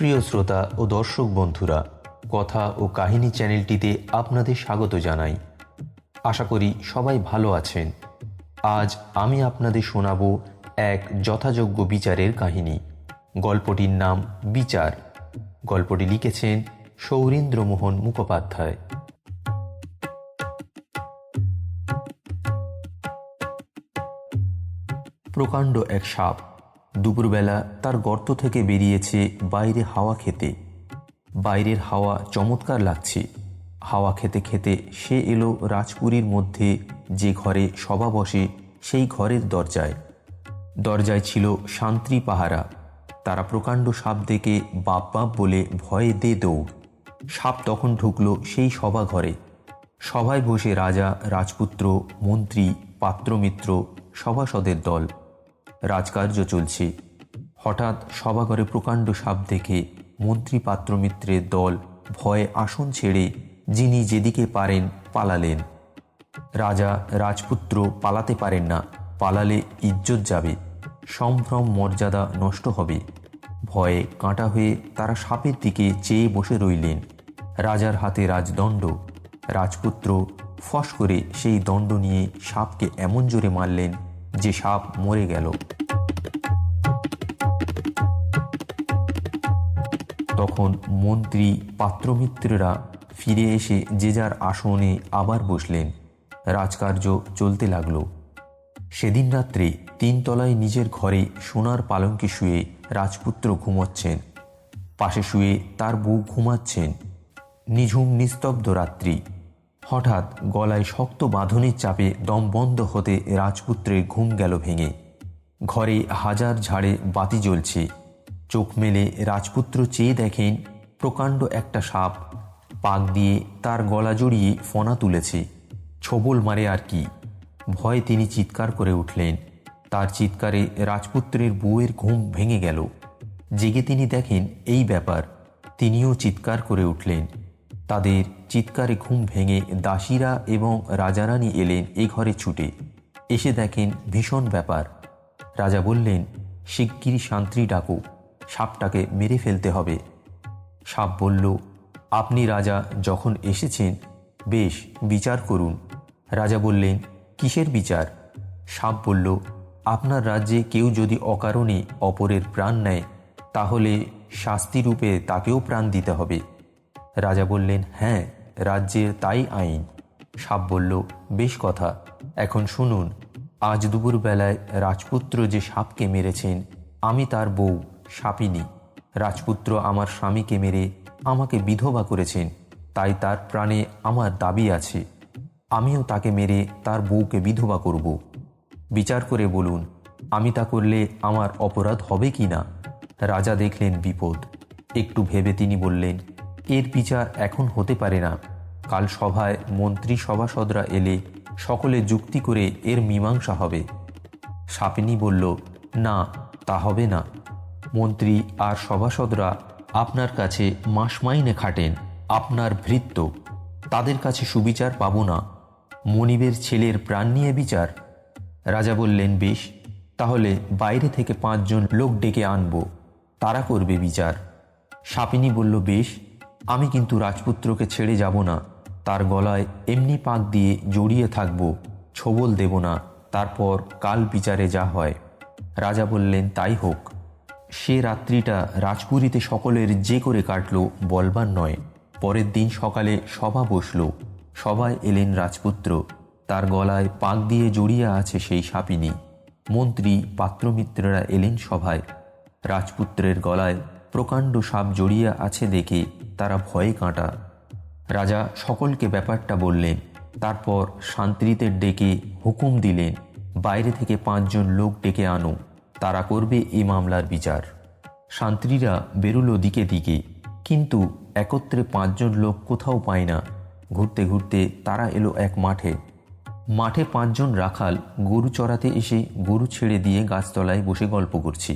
সুপ্রিয় শ্রোতা ও দর্শক বন্ধুরা, কথা ও কাহিনী চ্যানেলটিতে আপনাদের স্বাগত জানাই। আশা করি সবাই ভালো আছেন। আজ আমি আপনাদের শোনাব এক যথাযোগ্য বিচারের কাহিনী। গল্পটির নাম বিচার। গল্পটি লিখেছেন সৌরীন্দ্রমোহন মুখোপাধ্যায়। প্রকাণ্ড এক সাপ দুপুরবেলা তার গর্ত থেকে বেরিয়েছে বাইরে হাওয়া খেতে। বাইরের হাওয়া চমৎকার লাগছে। হাওয়া খেতে খেতে সে এলো রাজপুরীর মধ্যে, যে ঘরে সভা বসে, সেই ঘরের দরজায়। দরজায় ছিল শান্তি পাহারা। তারা প্রকাণ্ড সাপ দেখে বাপ বাপ বলে ভয়ে দে দৌড় সাপ তখন ঢুকলো সেই সভা ঘরে। সভায় বসে রাজা, রাজপুত্র, মন্ত্রী, পাত্রমিত্র, সভাসদের দল। রাজকার্য চলছে। হঠাৎ সভাঘরে প্রকাণ্ড সাপ দেখে মন্ত্রী পাত্রমিত্রের দল ভয়ে আসন ছেড়ে যিনি যেদিকে পারেন পালালেন। রাজা রাজপুত্র পালাতে পারেন না, পালালে ইজ্জত যাবে, সম্ভ্রম মর্যাদা নষ্ট হবে। ভয়ে কাঁটা হয়ে তারা সাপের দিকে চেয়ে বসে রইলেন। রাজার হাতে রাজদণ্ড। রাজপুত্র ফস করে সেই দণ্ড নিয়ে সাপকে এমন জোরে মারলেন যে সাপ মরে গেল। তখন মন্ত্রী পাত্রমিত্ররা ফিরে এসে যে যার আসনে আবার বসলেন। রাজকার্য চলতে লাগল। সেদিন রাত্রে তিনতলায় নিজের ঘরে সোনার পালঙ্কে শুয়ে রাজপুত্র ঘুমাচ্ছেন। পাশে শুয়ে তার বউ ঘুমাচ্ছেন। নিঝুম নিস্তব্ধ রাত্রি। হঠাৎ গলায় শক্ত বাঁধনের চাপে দম বন্ধ হতে রাজপুত্রের ঘুম গেল ভেঙে। ঘরে হাজার ঝাড়ে বাতি জ্বলছে। চোখ মেলে রাজপুত্র চেয়ে দেখেন প্রকাণ্ড একটা সাপ। পাক দিয়ে তার গলা জড়িয়ে ফনা তুলেছে। ছবল মারে আর কি। ভয়ে তিনি চিৎকার করে উঠলেন। তার চিৎকারে রাজপুত্রের বউয়ের ঘুম ভেঙে গেল। জেগে তিনি দেখেন এই ব্যাপার। তিনিও চিৎকার করে উঠলেন। তাদের চিৎকারে ঘুম ভেঙে দাসীরা এবং রাজারানী এলেন এ ঘরে ছুটে। এসে দেখেন ভীষণ ব্যাপার। রাজা বললেন, শিগগিরই শান্তি ডাকো, সাপটাকে মেরে ফেলতে হবে। সাপ বলল, আপনি রাজা যখন এসেছেন, বেশ বিচার করুন। রাজা বললেন, কিসের বিচার? সাপ বলল, আপনার রাজ্যে কেউ যদি অকারণে অপরের প্রাণ নেয়, তাহলে শাস্তিরূপে তাকেও প্রাণ দিতে হবে। রাজা বললেন হ্যাঁ রাজ্যের তাই আইন। সাপ বলল, বেশ কথা। এখন শুনুন, আজ দুপুরবেলায় রাজপুত্র যে সাপকে মেরেছেন, আমি তার বউ সাপিনী। রাজপুত্র আমার স্বামীকে মেরে আমাকে বিধবা করেছেন, তাই তার প্রাণে আমার দাবি আছে। আমিও তাকে মেরে তার বউকে বিধবা করব। বিচার করে বলুন, আমি তা করলে আমার অপরাধ হবে কি না? রাজা দেখলেন বিপদ। একটু ভেবে তিনি বললেন এর বিচার এখন হতে পারে না। কাল সভায় মন্ত্রী সভাসদরা এলে সকলে যুক্তি করে এর মীমাংসা হবে। সাপিনী বলল, না, তা হবে না। মন্ত্রী আর সভাসদরা আপনার কাছে মাস মাইনে খাটেন, আপনার ভৃত্য। তাদের কাছে সুবিচার পাব না। মনিবের ছেলের প্রাণ নিয়ে বিচার? রাজা বললেন, বেশ, তাহলে বাইরে থেকে পাঁচজন লোক ডেকে আনব। তারা করবে বিচার। সাপিনী বলল, বেশ আমি কিন্তু রাজপুত্রকে ছেড়ে যাব না। তার গলায় এমনি পাক দিয়ে জড়িয়ে থাকব, ছবল দেব না। তারপর কাল বিচারে যা হয়। রাজা বললেন, তাই হোক। সে রাত্রিটা রাজপুরীতে সকলের যে করে কাটল বলবার নয়। পরের দিন সকালে সভা বসল। সবাই এলেন রাজপুত্র। তার গলায় পাক দিয়ে জড়িয়ে আছে সেই সাপিনী। মন্ত্রী পাত্রমিত্ররা এলেন সভায়। রাজপুত্রের গলায় প্রকাণ্ড সাপ জড়িয়ে আছে দেখে তারা ভয়ে কাঁটা। রাজা সকলকে ব্যাপারটা বললেন, তারপর শান্তিতে ডেকে হুকুম দিলেন, বাইরে থেকে পাঁচজন লোক ডেকে আনো তারা করবে এই মামলার বিচার। শান্ত্রীরা বেরুলো দিকে দিকে, কিন্তু একত্রে পাঁচজন লোক কোথাও পায় না। ঘুরতে ঘুরতে তারা এলো এক মাঠে। মাঠে পাঁচজন রাখাল গরু চড়াতে এসে গরু ছেড়ে দিয়ে গাছতলায় বসে গল্প করছি।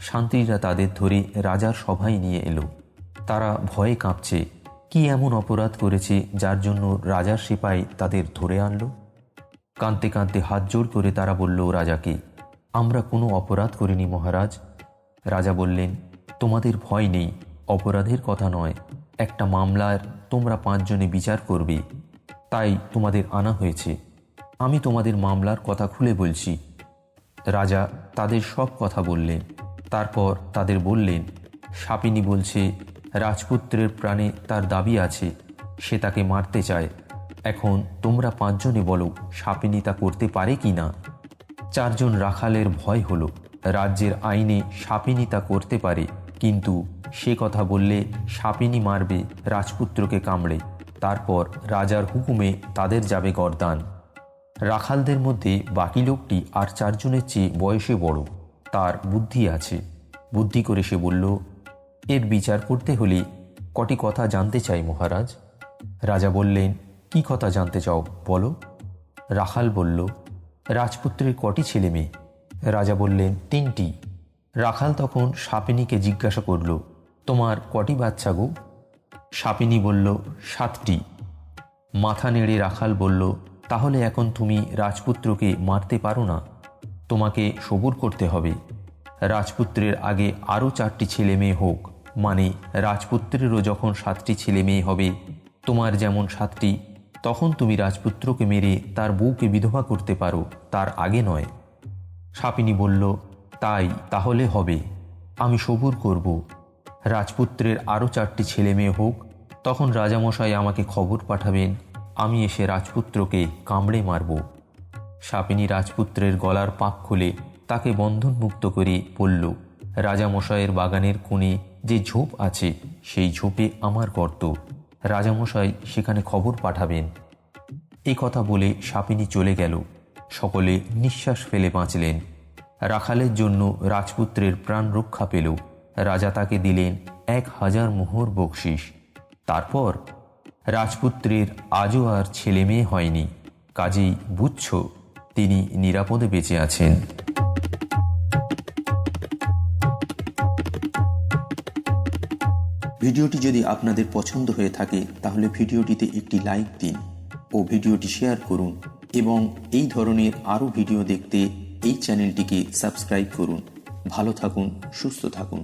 শান্তিরা তাদের ধরে রাজার সভায় নিয়ে এলো। তারা ভয়ে কাঁপছে, কি এমন অপরাধ করেছে যার জন্য রাজার সিপাই তাদের ধরে আনলো? কাঁদতে কাঁদতে হাত জোর করে তারা বলল, রাজাকে, আমরা কোনো অপরাধ করিনি মহারাজ। রাজা বললেন, তোমাদের ভয় নেই, অপরাধের কথা নয়। একটা মামলার তোমরা পাঁচজনে বিচার করবে। তাই তোমাদের আনা হয়েছে। আমি তোমাদের মামলার কথা খুলে বলছি। রাজা তাদের সব কথা বললেন। তারপর তাদের বললেন, সাপিনী বলছে রাজপুত্রের প্রাণে তার দাবি আছে, সে তাকে মারতে চায়। এখন তোমরা পাঁচজনে বলো, সাপিনী তা করতে পারে কি না? চারজন রাখালের ভয় হলো। রাজ্যের আইনে সাপিনী তা করতে পারে, কিন্তু সে কথা বললে সাপিনী মারবে, রাজপুত্রকে কামড়ে। তারপর রাজার হুকুমে তাদের যাবে গরদান। রাখালদের মধ্যে বাকি লোকটি আর চারজনের চেয়ে বয়সে বড়। তার বুদ্ধি আছে। বুদ্ধি করে সে বলল এর বিচার করতে হলে কটি কথা জানতে চাই মহারাজ। রাজা বললেন, কি কথা জানতে চাও বলো? রাখাল বলল, রাজপুত্রের কটি ছেলে মেয়ে? রাজা বললেন, তিনটি। রাখাল তখন সাপিনীকে জিজ্ঞাসা করল, তোমার কটি বাচ্চা গো? সাপিনী বলল, সাতটি। মাথা নেড়ে রাখাল বলল, তাহলে এখন তুমি রাজপুত্রকে মারতে পারো না। তোমাকে সবুর করতে হবে। রাজপুত্রের আগে আরও চারটি ছেলে মেয়ে হোক। মানে রাজপুত্রেরও যখন সাতটি ছেলে মেয়ে হবে, তোমার যেমন সাতটি, তখন তুমি রাজপুত্রকে মেরে তার বউকে বিধবা করতে পারো, তার আগে নয়। সাপিনী বলল, তাই, তাহলে হবে। আমি সবুর করব। রাজপুত্রের আরও চারটি ছেলে মেয়ে হোক, তখন রাজামশাই আমাকে খবর পাঠাবেন, আমি এসে রাজপুত্রকে কামড়ে মারব। সাপিনী রাজপুত্রের গলার পাক খুলে তাকে বন্ধনমুক্ত করে বলল রাজামশাইয়ের বাগানের কোণে যে ঝোপ আছে, সেই ঝোপে আমার গর্ত। রাজামশাই সেখানে খবর পাঠাবেন। এই কথা বলে সাপিনী চলে গেল। সকলে নিঃশ্বাস ফেলে বাঁচলেন। রাখালের জন্য রাজপুত্রের প্রাণ রক্ষা পেল। রাজা তাকে দিলেন এক হাজার মোহর বকশিস। তারপর রাজপুত্রের আজও আর ছেলে মেয়ে হয়নি। কাজেই বুঝছ, তিনি নিরাপদে বেঁচে আছেন। ভিডিওটি যদি আপনাদের পছন্দ হয়ে থাকে, তাহলে ভিডিওটিতে একটি লাইক দিন ও ভিডিওটি শেয়ার করুন এবং এই ধরনের আরও ভিডিও দেখতে এই চ্যানেলটিকে সাবস্ক্রাইব করুন। ভালো থাকুন, সুস্থ থাকুন।